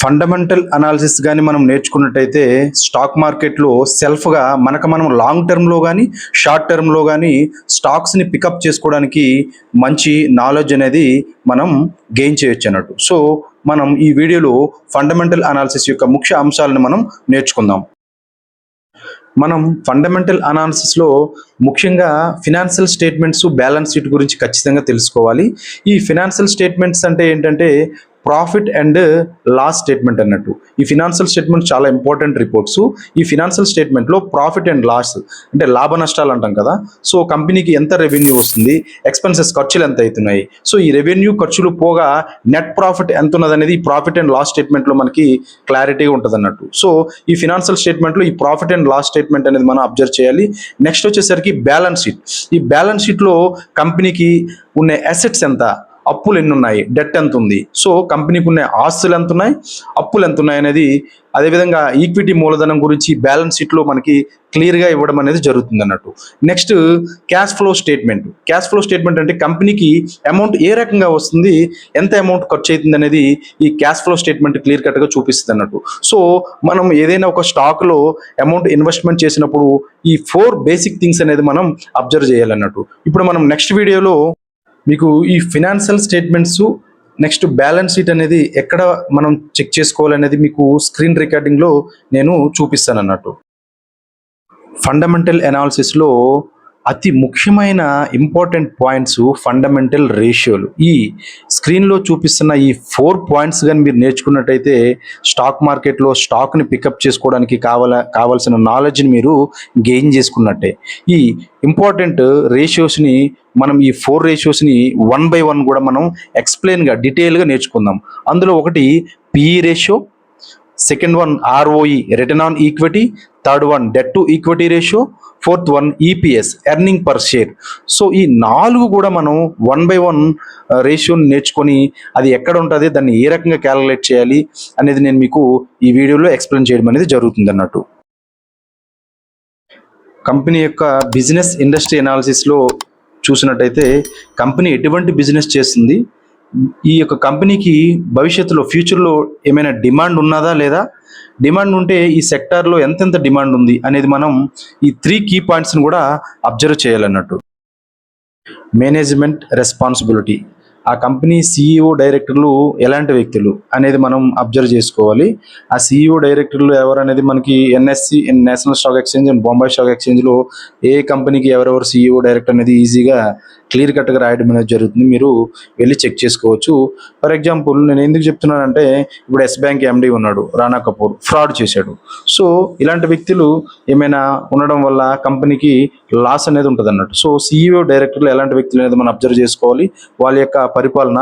Fundamental analysis కానీ మనం నేర్చుకున్నట్టయితే stock మార్కెట్లో సెల్ఫ్గా మనకు మనం లాంగ్ టర్మ్లో కానీ షార్ట్ టర్మ్లో కానీ స్టాక్స్ని పికప్ చేసుకోవడానికి మంచి నాలెడ్జ్ అనేది మనం గెయిన్ చేయొచ్చు అన్నట్టు. సో మనం ఈ వీడియోలో ఫండమెంటల్ అనాలిసిస్ యొక్క ముఖ్య అంశాలను మనం నేర్చుకుందాం. మనం ఫండమెంటల్ అనాలిసిస్లో ముఖ్యంగా ఫినాన్షియల్ స్టేట్మెంట్స్ బ్యాలెన్స్ షీట్ గురించి ఖచ్చితంగా తెలుసుకోవాలి. ఈ ఫినాన్షియల్ స్టేట్మెంట్స్ అంటే ఏంటంటే ప్రాఫిట్ అండ్ లాస్ స్టేట్మెంట్ అన్నట్టు. ఈ ఫినాన్షియల్ స్టేట్మెంట్ చాలా ఇంపార్టెంట్ రిపోర్ట్స్. ఈ ఫినాన్షియల్ స్టేట్మెంట్లో ప్రాఫిట్ అండ్ లాస్ అంటే లాభ నష్టాలు అంటాం కదా. సో కంపెనీకి ఎంత రెవెన్యూ వస్తుంది ఎక్స్పెన్సెస్ ఖర్చులు ఎంత అవుతున్నాయి. సో ఈ రెవెన్యూ ఖర్చులు పోగా నెట్ ప్రాఫిట్ ఎంత ఉన్నది అనేది ఈ ప్రాఫిట్ అండ్ లాస్ స్టేట్మెంట్లో మనకి క్లారిటీగా ఉంటుంది అన్నట్టు సో ఈ ఫినాన్షియల్ స్టేట్మెంట్లో ఈ ప్రాఫిట్ అండ్ లాస్ స్టేట్మెంట్ అనేది మనం అబ్జర్వ్ చేయాలి. నెక్స్ట్ వచ్చేసరికి బ్యాలెన్స్ షీట్. ఈ బ్యాలెన్స్ షీట్లో కంపెనీకి ఉన్న అసెట్స్ ఎంత అప్పులు ఎన్ని ఉన్నాయి డెట్ ఎంత ఉంది సో కంపెనీకి ఉన్న ఆస్తులు ఎంత ఉన్నాయి అప్పులు ఎంత ఉన్నాయి అనేది అదేవిధంగా ఈక్విటీ మూలధనం గురించి బ్యాలెన్స్ షీట్లో మనకి క్లియర్గా ఇవ్వడం అనేది జరుగుతుంది అన్నట్టు. Next cash flow statement. Cash flow statement అంటే కంపెనీకి అమౌంట్ ఏ రకంగా వస్తుంది? ఎంత అమౌంట్ ఖర్చు అవుతుంది అనేది ఈ క్యాష్ ఫ్లో స్టేట్మెంట్ క్లియర్ కట్గా చూపిస్తుంది అన్నట్టు. సో మనం ఏదైనా ఒక స్టాక్లో అమౌంట్ ఇన్వెస్ట్మెంట్ చేసినప్పుడు ఈ ఫోర్ బేసిక్ థింగ్స్ అనేది మనం అబ్జర్వ్ చేయాలన్నట్టు ఇప్పుడు మనం నెక్స్ట్ వీడియోలో మీకు ఈ financial statements next balance sheet అనేది ఎక్కడ మనం చెక్ చేసుకోవాలనేది మీకు స్క్రీన్ రికార్డింగ్లో నేను చూపిస్తాను అన్నట్టు ఫండమెంటల్ అనాలిసిస్లో అతి ముఖ్యమైన ఇంపార్టెంట్ పాయింట్స్ ఫండమెంటల్ రేషియోలు. ఈ స్క్రీన్లో చూపిస్తున్న ఈ ఫోర్ పాయింట్స్ కానీ మీరు నేర్చుకున్నట్టయితే స్టాక్ మార్కెట్లో స్టాక్ని పికప్ చేసుకోవడానికి కావాల కావాల్సిన నాలెడ్జ్ని మీరు గెయిన్ చేసుకున్నట్టే. ఈ ఇంపార్టెంట్ రేషియోస్ని మనం ఈ ఫోర్ రేషియోస్ని వన్ బై వన్ కూడా మనం ఎక్స్ప్లెయిన్గా డీటెయిల్గా నేర్చుకుందాం. అందులో ఒకటి PE ratio second one ROE return on equity third one debt to equity ratio fourth one EPS earning per share. So ఈ నాలుగు కూడా మనం వన్ బై వన్ రేషియోని నేర్చుకొని అది ఎక్కడ ఉంటుంది దాన్ని ఏ రకంగా క్యాలిక్యులేట్ చేయాలి అనేది నేను మీకు ఈ వీడియోలో ఎక్స్ప్లెయిన్ చేయడం అనేది జరుగుతుంది అన్నట్టు. కంపెనీ యొక్క బిజినెస్ ఇండస్ట్రీ అనాలిసిస్లో చూసినట్టయితే కంపెనీ ఎటువంటి బిజినెస్ చేస్తుంది ఈ యొక్క కంపెనీకి భవిష్యత్తులో ఫ్యూచర్లో ఏమైనా డిమాండ్ ఉన్నదా లేదా? డిమాండ్ ఉంటే ఈ సెక్టార్లో ఎంతెంత డిమాండ్ ఉంది అనేది మనం ఈ త్రీ కీ పాయింట్స్ని కూడా అబ్జర్వ్ చేయాలన్నట్టు. మేనేజ్మెంట్ రెస్పాన్సిబిలిటీ ఆ కంపెనీ సీఈఓ డైరెక్టర్లు ఎలాంటి వ్యక్తులు అనేది మనం అబ్జర్వ్ చేసుకోవాలి. ఆ సీఈఓ డైరెక్టర్లు ఎవరు అనేది మనకి NSC national stock exchange and Bombay stock ఎక్స్చేంజ్లో ఏ కంపెనీకి ఎవరెవరు సీఈఓ డైరెక్టర్ అనేది ఈజీగా క్లియర్ కట్గా రాయడం అనేది జరుగుతుంది. మీరు వెళ్ళి చెక్ చేసుకోవచ్చు. ఫర్ ఎగ్జాంపుల్ నేను ఎందుకు చెప్తున్నానంటే ఇప్పుడు ఎస్ బ్యాంక్ ఎండి ఉన్నాడు రానా కపూర్ ఫ్రాడ్ చేశాడు. సో ఇలాంటి వ్యక్తులు ఏమైనా ఉండడం వల్ల కంపెనీకి లాస్ అనేది ఉంటుంది అన్నట్టు సో సీఈఓ డైరెక్టర్లు ఎలాంటి వ్యక్తులు అనేది మనం అబ్జర్వ్ చేసుకోవాలి వాళ్ళ యొక్క పరిపాలన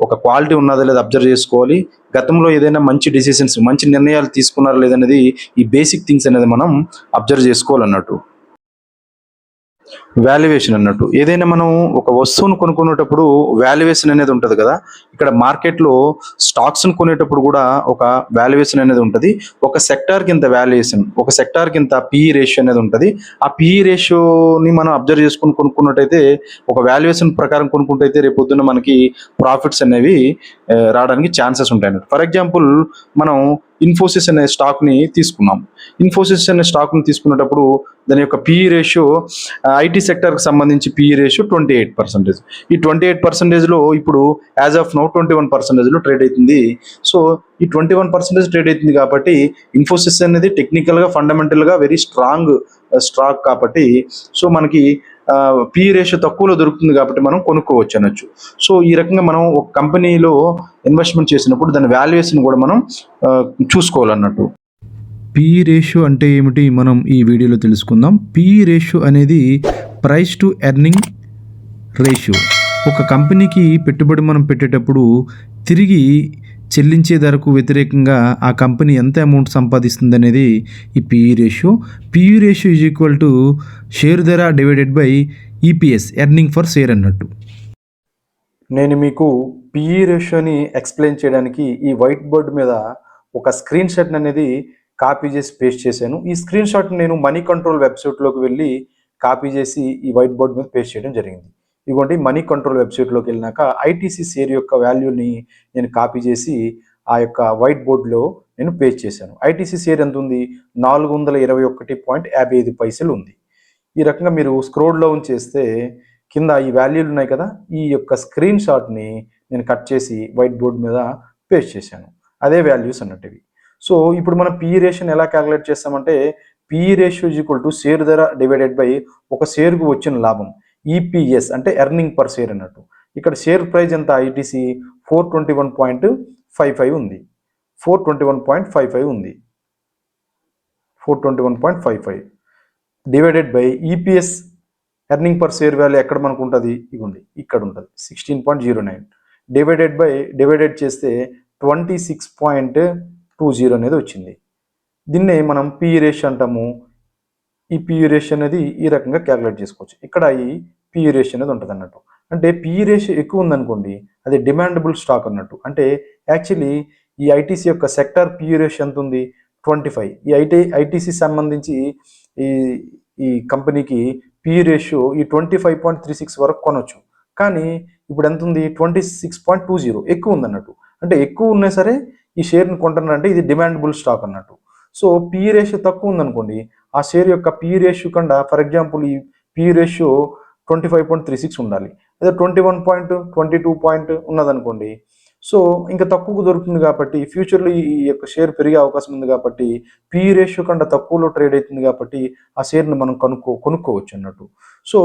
ఒక క్వాలిటీ ఉన్నదా లేదా అబ్జర్వ్ చేసుకోవాలి గతంలో ఏదైనా మంచి డిసిషన్స్ మంచి నిర్ణయాలు తీసుకున్నారా లేదనేది ఈ బేసిక్ థింగ్స్ అనేది మనం అబ్జర్వ్ చేసుకోవాలన్నట్టు. వాల్యుయేషన్ అన్నట్టు. ఏదైనా మనం ఒక వస్తువును కొనుక్కునేటప్పుడు వాల్యుయేషన్ అనేది ఉంటుంది కదా ఇక్కడ మార్కెట్లో స్టాక్స్ను కొనేటప్పుడు కూడా ఒక వాల్యుయేషన్ అనేది ఉంటుంది. ఒక సెక్టార్కి ఇంత వాల్యుయేషన్ ఒక సెక్టార్కి ఇంత పిఈ రేషియో e అనేది ఉంటుంది. ఆ పిఈ రేషియోని e మనం అబ్జర్వ్ చేసుకుని కొనుక్కున్నట్టయితే ఒక వాల్యుయేషన్ ప్రకారం కొనుక్కుంటైతే రేపు పొద్దున్న మనకి ప్రాఫిట్స్ అనేవి రావడానికి ఛాన్సెస్ ఉంటాయి ఫర్ ఎగ్జాంపుల్ మనం ఇన్ఫోసిస్ అనే స్టాక్ని తీసుకున్నాం. ఇన్ఫోసిస్ అనే స్టాక్ని తీసుకునేటప్పుడు దాని యొక్క పిఈ రేషియో ఐటీ సెక్టర్కి సంబంధించి PE ratio twenty eight percentage ఈ ట్వంటీ ఎయిట్ పర్సెంటేజ్లో ఇప్పుడు as of now twenty one పర్సెంటేజ్లో trade అవుతుంది. సో ఈ ట్వంటీ వన్ పర్సెంటేజ్ ట్రేడ్ అవుతుంది కాబట్టి ఇన్ఫోసిస్ అనేది టెక్నికల్గా ఫండమెంటల్గా వెరీ స్ట్రాంగ్ స్టాక్ కాబట్టి సో మనకి పి రేషియో తక్కువలో దొరుకుతుంది కాబట్టి మనం కొనుక్కోవచ్చు అనొచ్చు. సో ఈ రకంగా మనం ఒక కంపెనీలో ఇన్వెస్ట్మెంట్ చేసినప్పుడు దాని వాల్యుయేషన్ కూడా మనం చూసుకోవాలన్నట్టు. పి రేషియో అంటే ఏమిటి మనం ఈ వీడియోలో తెలుసుకుందాం. పి రేషియో అనేది ప్రైస్ టు ఎర్నింగ్ రేషియో ఒక కంపెనీకి పెట్టుబడి మనం పెట్టేటప్పుడు తిరిగి చెల్లించే ధరకు వ్యతిరేకంగా ఆ కంపెనీ ఎంత అమౌంట్ సంపాదిస్తుంది అనేది ఈ PE ratio PE ratio is equal to share ధర divided by EPS earning for share అన్నట్టు. నేను మీకు పిఈ రేషియోని ఎక్స్ప్లెయిన్ చేయడానికి ఈ వైట్ బోర్డ్ మీద ఒక స్క్రీన్ షాట్ అనేది కాపీ చేసి పేస్ట్ చేశాను. ఈ స్క్రీన్ షాట్ నేను మనీ కంట్రోల్ వెబ్సైట్లోకి వెళ్ళి కాపీ చేసి ఈ వైట్ బోర్డ్ మీద పేస్ట్ చేయడం జరిగింది. ఇదిగోండి మనీ కంట్రోల్ వెబ్సైట్లోకి వెళ్ళినాక ఐటీసీ షేర్ యొక్క వాల్యూని నేను కాపీ చేసి ఆ యొక్క వైట్ బోర్డులో నేను పేస్ట్ చేశాను. ఐటీసీ షేర్ ఎంత ఉంది? నాలుగు వందల ఇరవై ఒకటి పాయింట్ యాభై ఐదు పైసలు ఉంది. ఈ రకంగా మీరు స్క్రోల్ డౌన్ చేస్తే కింద ఈ వాల్యూలు ఉన్నాయి కదా ఈ యొక్క స్క్రీన్ షాట్ని నేను కట్ చేసి వైట్ బోర్డ్ మీద పేస్ట్ చేశాను. అదే వాల్యూస్ అన్నట్టువి. సో ఇప్పుడు మనం పీ రేషియోని ఎలా క్యాలిక్యులేట్ చేస్తామంటే P ratio equal to share ధర డివైడెడ్ బై ఒక షేర్కు వచ్చిన లాభం. ఈపీఎస్ అంటే ఎర్నింగ్ పర్ షేర్ అన్నట్టు. ఇక్కడ షేర్ ప్రైస్ ఎంత? ITC four twenty one point five five ఉంది. Four twenty one point five five ఉంది. Four twenty one point five five divided by EPS earning per share value ఎక్కడ మనకు ఉంటుంది? ఇగోండి ఇక్కడ ఉంటుంది. Sixteen point zero nine divided by divided చేస్తే twenty six point two zero అనేది వచ్చింది. దీన్నే మనం పిఈ రేషియో అంటాము. ఈ పిఈ రేషియో అనేది ఈ రకంగా క్యాలిక్యులేట్ చేసుకోవచ్చు. ఇక్కడ ఈ పిఈ రేషియో అనేది ఉంటుంది అన్నట్టు. అంటే పిఈ రేషియో ఎక్కువ ఉందనుకోండి అది డిమాండబుల్ స్టాక్ అన్నట్టు. అంటే యాక్చువల్లీ ఈ ఐటీసీ యొక్క సెక్టర్ పిఈ రేషియో ఎంత ఉంది? ట్వంటీ ఫైవ్ ఈ ఐటీ ఐటీసీ సంబంధించి ఈ ఈ కంపెనీకి పిఈ రేషియో ఈ twenty five point three six వరకు కొనొచ్చు. కానీ ఇప్పుడు ఎంత ఉంది? Twenty six point two zero ఎక్కువ ఉంది అన్నట్టు అంటే ఎక్కువ ఉన్నా సరే ఈ షేర్ని కొంటున్నారంటే ఇది డిమాండబుల్ స్టాక్ అన్నట్టు. సో పిఈ రేషియో తక్కువ ఉందనుకోండి ఆ షేర్ యొక్క పిఈ రేషియో కన్నా ఫర్ ఎగ్జాంపుల్ ఈ PE ratio twenty five point three six ఉండాలి. అదే twenty one point twenty two point ఉన్నదనుకోండి so ఇంకా తక్కువకు దొరుకుతుంది కాబట్టి ఫ్యూచర్లో ఈ యొక్క షేర్ పెరిగే అవకాశం ఉంది కాబట్టి పీ రేషియో కన్నా తక్కువలో ట్రేడ్ అవుతుంది కాబట్టి ఆ షేర్ని మనం కొనుక్కో కొనుక్కోవచ్చు అన్నట్టు. సో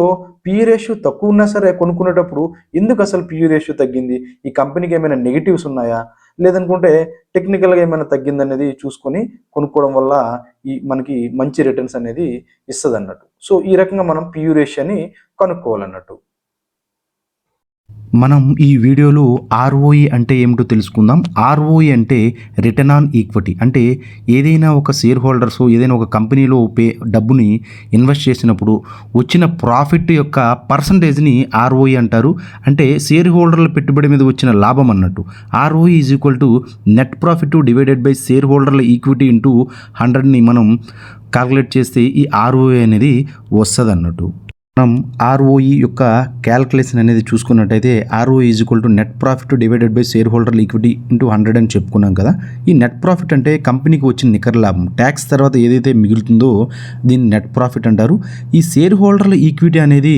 పీ రేషియో తక్కువ ఉన్నా సరే కొనుక్కునేటప్పుడు ఎందుకు అసలు పీ రేషియో తగ్గింది? ఈ కంపెనీకి ఏమైనా నెగిటివ్స్ ఉన్నాయా? లేదనుకుంటే టెక్నికల్గా ఏమైనా తగ్గిందనేది చూసుకొని కొనుక్కోవడం వల్ల ఈ మనకి మంచి రిటర్న్స్ అనేది ఇస్తుంది అన్నట్టు సో ఈ రకంగా మనం పియూ రేషియోని కనుక్కోవాలన్నట్టు. మనం ఈ వీడియోలో ఆర్ఓఈ అంటే ఏమిటో తెలుసుకుందాం. ఆర్ఓఈ అంటే రిటర్న్ ఆన్ ఈక్విటీ అంటే ఏదైనా ఒక షేర్ హోల్డర్స్ ఏదైనా ఒక కంపెనీలో పే డబ్బుని ఇన్వెస్ట్ చేసినప్పుడు వచ్చిన ప్రాఫిట్ యొక్క పర్సంటేజ్ని ఆర్ఓఈ అంటారు. అంటే షేర్ హోల్డర్ల పెట్టుబడి మీద వచ్చిన లాభం అన్నట్టు. ROE is equal to net profit divided by share హోల్డర్ల equity into హండ్రెడ్ని మనం కాలిక్యులేట్ చేస్తే ఈ ఆర్ఓఈ అనేది వస్తుంది అన్నట్టు మనం ఆర్ఓఈ యొక్క క్యాల్కులేషన్ అనేది చూసుకున్నట్టయితే ROE is equal to net profit divided by share holder equity into hundred అని చెప్పుకున్నాం కదా. ఈ నెట్ ప్రాఫిట్ అంటే కంపెనీకి వచ్చిన నికర లాభం. ట్యాక్స్ తర్వాత ఏదైతే మిగులుతుందో దీన్ని నెట్ ప్రాఫిట్ అంటారు. ఈ షేర్ హోల్డర్ల ఈక్విటీ అనేది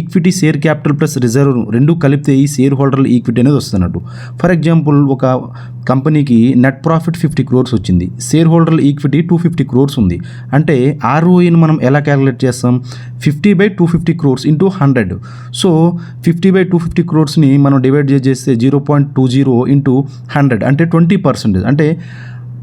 equity share capital plus reserve రెండు కలిపితే ఈ షేర్ హోల్డర్ల ఈక్విటీ అనేది వస్తున్నట్టు. ఫర్ ఎగ్జాంపుల్ ఒక కంపెనీకి నెట్ ప్రాఫిట్ ఫిఫ్టీ క్రోర్స్ వచ్చింది. షేర్ హోల్డర్ల ఈక్విటీ టూ ఫిఫ్టీ క్రోర్స్ ఉంది. అంటే ఆర్ఓఈని మనం ఎలా క్యాలిక్యులేట్ చేస్తాం? Fifty by two fifty crores into hundred so fifty by two fifty క్రోర్స్ని మనం డివైడ్ చేస్తే zero point two zero into hundred అంటే ట్వంటీ పర్సెంటేజ్ అంటే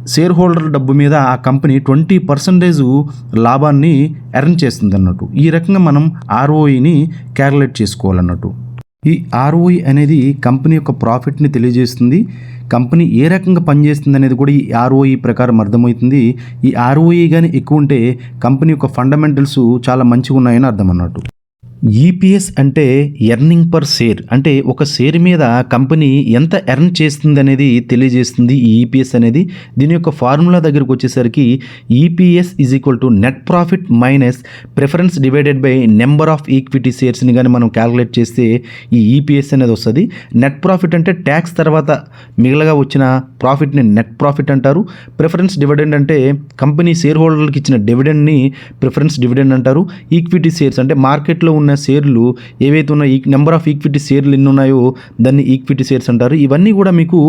షేర్ హోల్డర్ డబ్బు మీద ఆ కంపెనీ ట్వంటీ పర్సెంటేజ్ లాభాన్ని ఎర్న్ చేస్తుంది అన్నట్టు ఈ రకంగా మనం ఆర్ఓఈని క్యాలిక్యులేట్ చేసుకోవాలన్నట్టు. ఈ ఆర్ఓఈ అనేది కంపెనీ యొక్క ప్రాఫిట్ని తెలియజేస్తుంది. కంపెనీ ఏ రకంగా పనిచేస్తుంది అనేది కూడా ఈ ఆర్ఓఈ ప్రకారం అర్థమవుతుంది. ఈ ఆర్ఓఈ కానీ ఎక్కువ ఉంటే కంపెనీ యొక్క ఫండమెంటల్స్ చాలా మంచిగా ఉన్నాయని అర్థం అన్నట్టు ఈపీఎస్ అంటే ఎర్నింగ్ పర్ షేర్ అంటే ఒక షేర్ మీద కంపెనీ ఎంత ఎర్న్ చేస్తుంది అనేది తెలియజేస్తుంది ఈ ఈపీఎస్ అనేది. దీని యొక్క ఫార్ములా దగ్గరకు వచ్చేసరికి EPS is equal to net profit minus preference divided by number of equity షేర్స్ని కానీ మనం క్యాలిక్యులేట్ చేస్తే ఈ ఈపీఎస్ అనేది వస్తుంది. నెట్ ప్రాఫిట్ అంటే ట్యాక్స్ తర్వాత మిగలగా వచ్చిన ప్రాఫిట్ని నెట్ ప్రాఫిట్ అంటారు. ప్రిఫరెన్స్ డివిడెండ్ అంటే కంపెనీ షేర్ హోల్డర్లకు ఇచ్చిన డివిడెండ్ని ప్రిఫరెన్స్ డివిడెండ్ అంటారు. ఈక్విటీ షేర్స్ అంటే మార్కెట్లో ఉన్న షేర్లు ఏవైతే ఉన్న ఈ నెంబర్ ఆఫ్ ఈక్విటీ షేర్లు ఎన్ని ఉన్నాయో దాన్ని ఈక్విటీ షేర్స్ అంటారు. ఇవన్నీ కూడా మీకు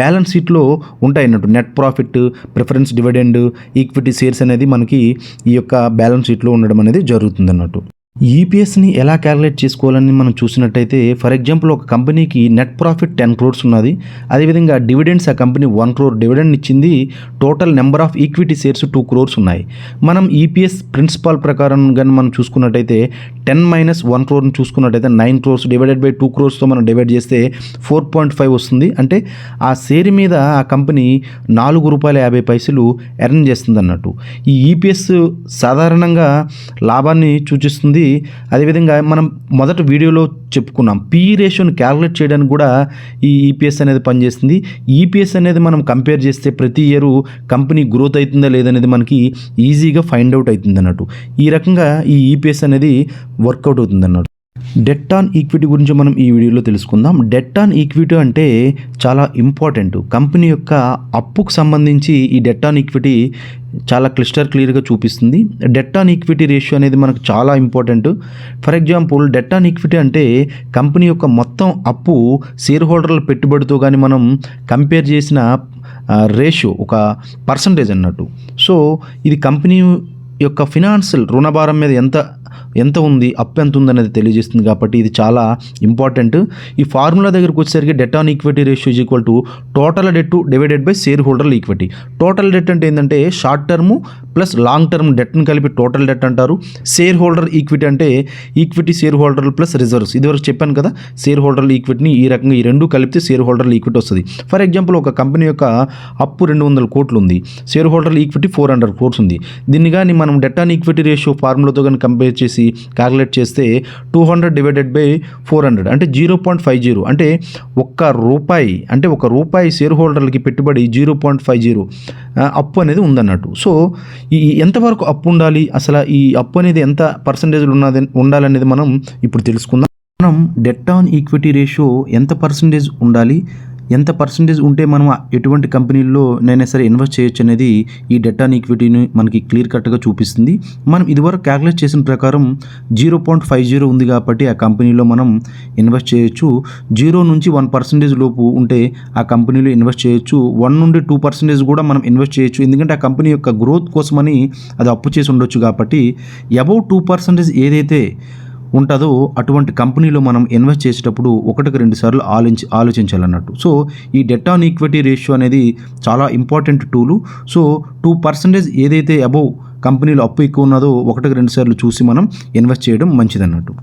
బ్యాలెన్స్ షీట్లో ఉంటాయి అన్నట్టు. Net profit preference dividend equity shares అనేది మనకి ఈ యొక్క బ్యాలెన్స్ షీట్లో ఉండడం అనేది జరుగుతుంది అన్నట్టు. ఈపీఎస్ని ఎలా క్యాలిక్యులేట్ చేసుకోవాలని మనం చూసినట్టయితే ఫర్ ఎగ్జాంపుల్ ఒక కంపెనీకి నెట్ ప్రాఫిట్ టెన్ క్రోర్స్ ఉన్నది. అదేవిధంగా డివిడెండ్స్ ఆ కంపెనీ వన్ క్రోర్ డివిడెండ్ ఇచ్చింది. Total number of equity shares two crores ఉన్నాయి. మనం ఈపీఎస్ ప్రిన్సిపాల్ ప్రకారం కానీ మనం చూసుకున్నట్టయితే టెన్ మైనస్ వన్ క్రోర్ని చూసుకున్నట్టయితే nine crores divided by two క్రోర్స్తో మనం డివైడ్ చేస్తే ఫోర్ పాయింట్ ఫైవ్ వస్తుంది. అంటే ఆ షేర్ మీద ఆ కంపెనీ నాలుగు రూపాయల యాభై పైసలు ఎర్న్ చేస్తుంది అన్నట్టు ఈ ఈపీఎస్ సాధారణంగా లాభాన్ని సూచిస్తుంది. అదేవిధంగా మనం మొదటి వీడియోలో చెప్పుకున్నాం పీ రేషియోని క్యాలిక్యులేట్ చేయడానికి కూడా ఈ ఈపీఎస్ అనేది పనిచేస్తుంది. ఈపీఎస్ అనేది మనం కంపేర్ చేస్తే ప్రతి ఇయర్ కంపెనీ గ్రోత్ అవుతుందా లేదనేది మనకి ఈజీగా ఫైండ్ అవుట్ అవుతుంది అన్నట్టు ఈ రకంగా ఈ ఈపీఎస్ అనేది వర్కౌట్ అవుతుంది అన్నట్టు డెట్ ఆన్ ఈక్విటీ గురించి మనం ఈ వీడియోలో తెలుసుకుందాం. డెట్ ఆన్ ఈక్విటీ అంటే చాలా ఇంపార్టెంట్. కంపెనీ యొక్క అప్పుకు సంబంధించి ఈ డెట్ ఆన్ ఈక్విటీ చాలా క్లిస్టర్ క్లియర్గా చూపిస్తుంది. డెట్ ఆన్ ఈక్విటీ రేషియో అనేది మనకు చాలా important. For example debt on equity అంటే కంపెనీ యొక్క మొత్తం అప్పు షేర్ హోల్డర్ల పెట్టుబడితో కానీ మనం కంపేర్ చేసిన రేషియో ఒక పర్సంటేజ్ అన్నట్టు. సో ఇది కంపెనీ యొక్క ఫినాన్షియల్ రుణభారం మీద ఎంత ఎంత ఉంది అప్ ఎంత ఉంది అనేది తెలియజేస్తుంది కాబట్టి ఇది చాలా ఇంపార్టెంట్. ఈ ఫార్ములా దగ్గరకు వచ్చేసరికి debt on equity ratio is equal to total debt divided by share holder equity. Total debt అంటే ఏంటంటే short term plus long term డెట్ని కలిపి టోటల్ డెట్ అంటారు. షేర్ హోల్డర్ ఈక్విటీ అంటే equity share holder plus reserves. ఇదివరకు చెప్పాను కదా share holder ఈక్విటీని ఈ రకంగా ఈ రెండు కలిపితే షేర్ హోల్డర్ ఈక్విటీ వస్తుంది. ఫర్ ఎగ్జాంపుల్ ఒక కంపెనీ యొక్క అప్పు రెండు వందల కోట్లు ఉంది. Shareholder equity four hundred crores ఉంది. దీన్ని కానీ మనం డెట్ ఆన్ ఈక్విటీ రేషియో ఫార్ములాతో కానీ కంపేర్ చేసి క్యాలిక్యులేట్ చేస్తే two hundred divided by four hundred అంటే జీరో పాయింట్ ఫైవ్ జీరో అంటే ఒక్క రూపాయి అంటే ఒక రూపాయి షేర్ హోల్డర్లకి పెట్టుబడి జీరో పాయింట్ ఫైవ్ జీరో అప్పు అనేది ఉందన్నట్టు. సో ఈ ఎంతవరకు అప్పు ఉండాలి? అసలు ఈ అప్పు అనేది ఎంత పర్సంటేజ్లు ఉన్నది ఉండాలనేది మనం ఇప్పుడు తెలుసుకుందాం. మనం డెట్ ఆన్ ఈక్విటీ రేషియో ఎంత పర్సంటేజ్ ఉండాలి? ఎంత పర్సంటేజ్ ఉంటే మనం ఎటువంటి కంపెనీల్లో నైనా సరే ఇన్వెస్ట్ చేయొచ్చు అనేది ఈ డెట్ ఆన్ ఈక్విటీని మనకి క్లియర్ కట్గా చూపిస్తుంది. మనం ఇదివరకు క్యాలిక్యులేట్ చేసిన ప్రకారం జీరో పాయింట్ ఫైవ్ జీరో ఉంది కాబట్టి ఆ కంపెనీలో మనం ఇన్వెస్ట్ చేయొచ్చు. జీరో నుంచి వన్ పర్సెంటేజ్ లోపు ఉంటే ఆ కంపెనీలో ఇన్వెస్ట్ చేయొచ్చు. వన్ నుండి టూ పర్సెంటేజ్ కూడా మనం ఇన్వెస్ట్ చేయొచ్చు. ఎందుకంటే ఆ కంపెనీ యొక్క గ్రోత్ కోసమని అది అప్పు చేసి ఉండొచ్చు కాబట్టి అబౌవ్ టూ పర్సెంటేజ్ ఏదైతే ఉంటుందో అటువంటి కంపెనీలో మనం ఇన్వెస్ట్ చేసేటప్పుడు ఒకటికి రెండు సార్లు ఆలోచి ఆలోచించాలన్నట్టు. సో ఈ డెట్ ఆన్ ఈక్విటీ రేషియో అనేది చాలా ఇంపార్టెంట్ టూలు. సో టూ పర్సెంటేజ్ ఏదైతే అబౌవ్ కంపెనీలో అప్పు ఎక్కువ ఉన్నదో ఒకటికి రెండు సార్లు చూసి మనం ఇన్వెస్ట్ చేయడం మంచిదన్నట్టు.